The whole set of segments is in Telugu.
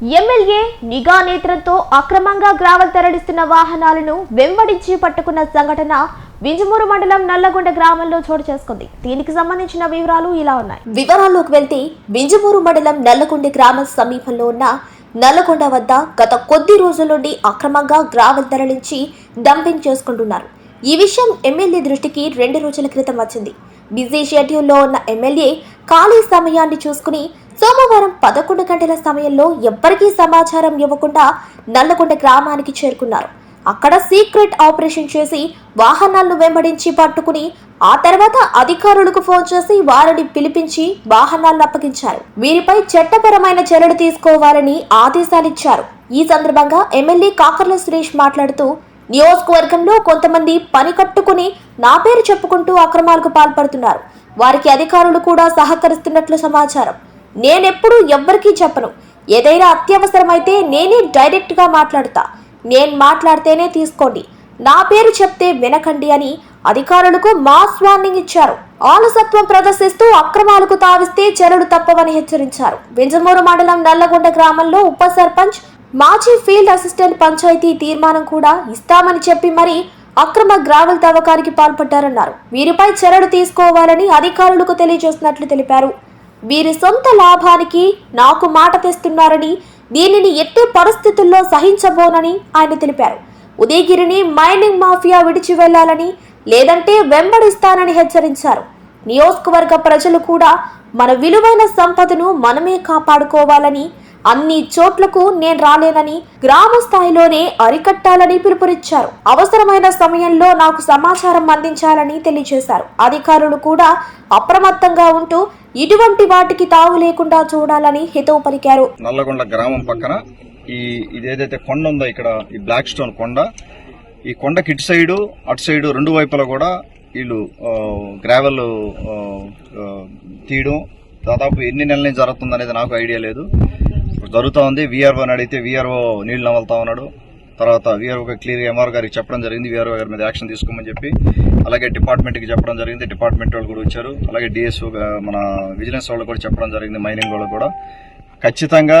ఎమ్మెల్యే నిఘా నేత్రంతో అక్రమంగా గ్రావల్ తరలిస్తున్న వాహనాలను వెంబడించి పట్టుకున్న సంఘటన వింజమూరు మండలం నల్లగొండ గ్రామంలో చోటు చేసుకుంది. దీనికి సంబంధించిన వివరాలు ఇలా ఉన్నాయి. వివరాల్లోకి వెళ్తే వింజమూరు మండలం నల్లగొండ గ్రామం సమీపంలో ఉన్న నల్లగొండ వద్ద గత కొద్ది రోజుల నుండి అక్రమంగా గ్రావెల్ తరలించి డంపింగ్ చేసుకుంటున్నారు. ఈ విషయం ఎమ్మెల్యే దృష్టికి రెండు రోజుల క్రితం వచ్చింది. బిజీ షెడ్యూల్లో ఉన్న ఎమ్మెల్యే ఖాళీ సమయాన్ని చూసుకుని సోమవారం పదకొండు గంటల సమయంలో ఎవ్వరికీ సమాచారం ఇవ్వకుండా నల్లకొండ గ్రామానికి చేరుకున్నారు. అక్కడ సీక్రెట్ ఆపరేషన్ చేసి వాహనాలను వెంబడించి పట్టుకుని ఆ తర్వాత అధికారులకు ఫోన్ చేసి వారిని పిలిపించి వాహనాలను అప్పగించారు. వీరిపై చట్టపరమైన చర్యలు తీసుకోవాలని ఆదేశాలిచ్చారు ఈ సందర్భంగా ఎమ్మెల్యే కాకర్ల సురేష్ మాట్లాడుతూ నియోజకవర్గంలో కొంతమంది పని కట్టుకుని నా పేరు చెప్పుకుంటూ అక్రమాలకు పాల్పడుతున్నారు. వారికి అధికారులు కూడా సహకరిస్తున్నట్లు సమాచారం. నేనెప్పుడు ఎవ్వరికీ చెప్పను. ఏదైనా అత్యవసరమైతే నేనే డైరెక్ట్గా మాట్లాడతా. నేను మాట్లాడితేనే తీసుకోండి. నా పేరు చెప్తే వినకండి అని అధికారులకు మాస్ వార్నింగ్ ఇచ్చారు. ఆలసత్వం ప్రదర్శిస్తూ అక్రమాలకు తావిస్తే చర్యలు తప్పవని హెచ్చరించారు. వింజమూరు మండలం నల్లగొండ గ్రామంలో ఉప సర్పంచ్ మాజీ ఫీల్డ్ అసిస్టెంట్ పంచాయతీ తీర్మానం కూడా ఇస్తామని చెప్పి మరీ అక్రమ గ్రావెల్ తవ్వకానికి పాల్పడ్డారన్నారు. వీరిపై చర్యలు తీసుకోవాలని అధికారులకు తెలియజేస్తున్నట్లు తెలిపారు. వీరి సొంత లాభానికి నాకు మాట తెస్తున్నారని దీనిని ఎట్టి పరిస్థితుల్లో సహించబోనని ఆయన తెలిపారు. ఉదయగిరిని మైనింగ్ మాఫియా విడిచి వెళ్ళాలని లేదంటే వెంబడిస్తానని హెచ్చరించారు. నియోజకవర్గ ప్రజలు కూడా మన విలువైన సంపదను మనమే కాపాడుకోవాలని అన్ని చోట్లకు నేను రాలేనని గ్రామ స్థాయిలోనే అరికట్టాలని పిలుపునిచ్చారు. అవసరమైన సమయంలో నాకు సమాచారం అందించాలని తెలియజేశారు. అధికారులు కూడా అప్రమత్తంగా ఉంటూ ఇటువంటి వాటికి తావు లేకుండా చూడాలని హితవు పలికారు. నల్లగొండ గ్రామం పక్కన ఈ ఇదేదైతే కొండ ఉందో ఇక్కడ ఈ బ్లాక్ స్టోన్ కొండ ఈ కొండకి ఇటు సైడు అటు సైడు రెండు వైపులా కూడా వీళ్ళు గ్రావెల్ తీయడం దాదాపు ఎన్ని నెలలు జరుగుతుంది అనేది నాకు ఐడియా లేదు. జరుగుతూ ఉంది వీఆర్ఓ అడిగితే వీఆర్ఓ నీళ్ళు నవలుతా ఉన్నాడు. తర్వాత వీఆర్ఓకి క్లియర్ ఎంఆర్ గారికి చెప్పడం జరిగింది. వీఆర్ఓ గారి మీద యాక్షన్ తీసుకోమని చెప్పి అలాగే డిపార్ట్మెంట్కి చెప్పడం జరిగింది. డిపార్ట్మెంట్ వాళ్ళు కూడా వచ్చారు. అలాగే డిఎస్ఓ మన విజిలెన్స్ వాళ్ళు కూడా చెప్పడం జరిగింది. మైనింగ్ వాళ్ళు కూడా. ఖచ్చితంగా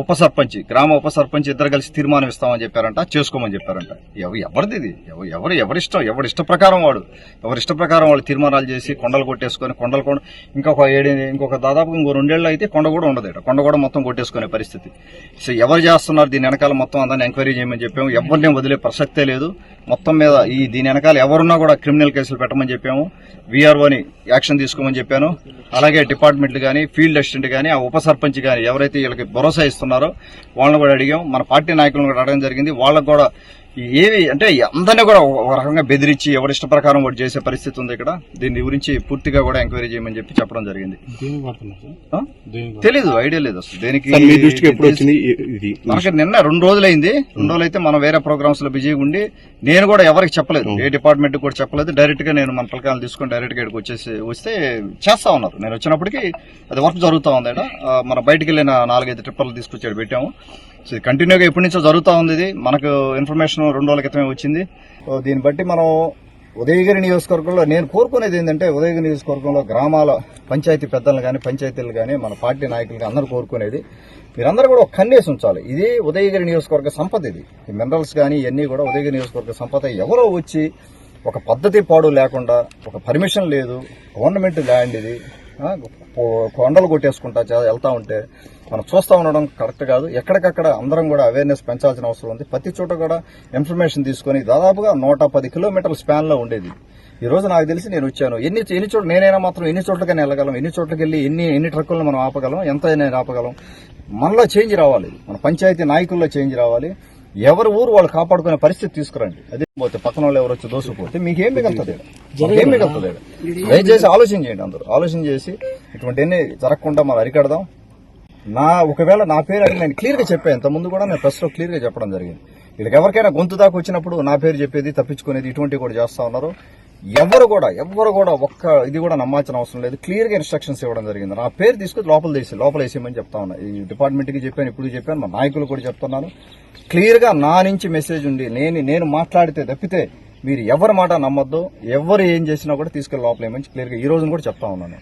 ఉప సర్పంచ్ గ్రామ ఉప సర్పంచ్ ఇద్దరు కలిసి తీర్మానం ఇస్తామని చెప్పారంట చేసుకోమని చెప్పారంట. ఎవరు ఎవరిది ఇది? ఎవరు ఎవరిష్టం ఎవరి ఇష్ట ప్రకారం వాడు. ఎవరి ఇష్ట ప్రకారం వాళ్ళు తీర్మానాలు చేసి కొండలు కొట్టేసుకొని కొండలు కొండ ఇంకొక ఏడు ఇంకొక దాదాపు ఇంకో రెండేళ్ళు అయితే కొండ కూడా ఉండదు ఇక్కడ కొండ కూడా మొత్తం కొట్టేసుకునే పరిస్థితి. సో ఎవరు చేస్తున్నారు? దీని వెనకాల మొత్తం అందరిని ఎంక్వైరీ చేయమని చెప్పాము. ఎవరిని వదిలే ప్రసక్తే లేదు. మొత్తం మీద ఈ దీని వెనకాల ఎవరున్నా కూడా క్రిమినల్ కేసులు పెట్టమని చెప్పాము. వీఆర్ఓని యాక్షన్ తీసుకోమని చెప్పాను. అలాగే డిపార్ట్మెంట్లు కానీ ఫీల్డ్ అసిస్టెంట్ కానీ ఆ ఉప సర్పంచ్ కానీ ఎవరైతే వీళ్ళకి భరోసా ఇస్తున్నారు. వాళ్ళని కూడా అడిగాం. మన పార్టీ నాయకులను కూడా అడగడం జరిగింది. వాళ్ళకు కూడా ఏవి అంటే అందరినీ కూడా ఒక రకంగా బెదిరించి ఎవరిష్ట ప్రకారం వాడు చేసే పరిస్థితి ఉంది ఇక్కడ. దీని గురించి పూర్తిగా కూడా ఎంక్వైరీ చేయమని చెప్పి చెప్పడం జరిగింది. తెలీదు ఐడియా లేదు అసలు. దేనికి సార్ మీ దృష్టికి ఎప్పుడు వచ్చింది? ఇ- ఇది మనకి నిన్న రెండు రోజులైంది. రెండు రోజులు అయితే మనం వేరే ప్రోగ్రామ్స్లో బిజీగా ఉండి నేను కూడా ఎవరికి చెప్పలేదు. ఏ డిపార్ట్మెంట్ కూడా చెప్పలేదు. డైరెక్ట్గా నేను మన పలకాలు తీసుకొని డైరెక్ట్గా ఇక్కడికి వచ్చేసి వస్తే చేస్తా ఉన్నారు. నేను వచ్చినప్పటికి అది వర్క్ జరుగుతూ ఉంది మన బయటికి వెళ్ళిన నాలుగైదు ట్రిప్పర్లు తీసుకొచ్చాడు పెట్టాము. సో ఇది కంటిన్యూగా ఎప్పటి నుంచో జరుగుతూ ఉంది ఇది. మనకు ఇన్ఫర్మేషన్ రెండు రోజుల క్రితమే వచ్చింది. దీన్ని బట్టి మనం ఉదయగిరి నియోజకవర్గంలో నేను కోరుకునేది ఏంటంటే ఉదయగిరి నియోజకవర్గంలో గ్రామాల పంచాయతీ పెద్దలు కానీ పంచాయతీలు కానీ మన పార్టీ నాయకులు అందరూ కోరుకునేది. మీరందరూ కూడా ఒక కన్నేసి ఉంచాలి. ఇది ఉదయగిరి నియోజకవర్గ సంపద ఇది. ఈ మినరల్స్ కానీ ఇవన్నీ కూడా ఉదయగిరి నియోజకవర్గ సంపద. ఎవరో వచ్చి ఒక పద్ధతి పాడు లేకుండా ఒక పర్మిషన్ లేదు గవర్నమెంట్ ల్యాండ్ ఇది. కొండలు కొట్టేసుకుంటా వెళ్తా ఉంటే మనం చూస్తా ఉండడం కరెక్ట్ కాదు. ఎక్కడికక్కడ అందరం కూడా అవేర్నెస్ పెంచాల్సిన అవసరం ఉంది. ప్రతి చోట కూడా ఇన్ఫర్మేషన్ తీసుకొని దాదాపుగా నూట పది కిలోమీటర్ల స్పాన్లో ఉండేది. ఈ రోజు నాకు తెలిసి నేను వచ్చాను. ఎన్ని ఎన్ని చోట్ల నేనైనా మాత్రం ఎన్ని చోట్లకైనా వెళ్ళగలం. ఎన్ని చోట్లకి వెళ్ళి ఎన్ని ఎన్ని ట్రక్కులను మనం ఆపగలం ఎంత నేను ఆపగలం. మనలో చేంజ్ రావాలి. మన పంచాయతీ నాయకుల్లో చేంజ్ రావాలి. ఎవరి ఊరు వాళ్ళు కాపాడుకునే పరిస్థితి తీసుకురండి. అదే పోతే పక్కన వాళ్ళు ఎవరు వచ్చి దోసుకుపోతే మీకు ఏం మిగులుతుంది? ఏం మిగులుతుంది? దయచేసి ఆలోచన చేయండి అందరూ. ఆలోచన చేసి ఇటువంటివన్నీ జరగకుండా మనం అరికడదాం. నా ఒకవేళ నా పేరు అడిగి నేను క్లియర్గా చెప్పాను ఇంత ముందు కూడా నేను ప్రెస్లో క్లియర్గా చెప్పడం జరిగింది. వీళ్ళకి ఎవరికైనా గొంతు దాకా వచ్చినప్పుడు నా పేరు చెప్పేది తప్పించుకునేది ఇటువంటివి కూడా చేస్తా ఉన్నారు. ఎవరు కూడా ఎవరు కూడా ఒక్క ఇది కూడా నమ్మాల్సిన అవసరం లేదు. క్లియర్గా ఇన్స్ట్రక్షన్స్ ఇవ్వడం జరిగింది. నా పేరు తీసుకుని లోపల తీసి లోపల వేసేయమని చెప్తా ఉన్నా. ఈ డిపార్ట్మెంట్కి చెప్పాను ఇప్పుడు చెప్పాను మా నాయకులు కూడా చెప్తున్నాను. క్లియర్గా నా నుంచి మెసేజ్ ఉండి నేను నేను మాట్లాడితే తప్పితే మీరు ఎవరి మాట నమ్మొద్దు ఎవరు ఏం చేసినా కూడా తీసుకెళ్ళి లోపల ఏమని క్లియర్గా ఈ రోజున కూడా చెప్తా ఉన్నాను.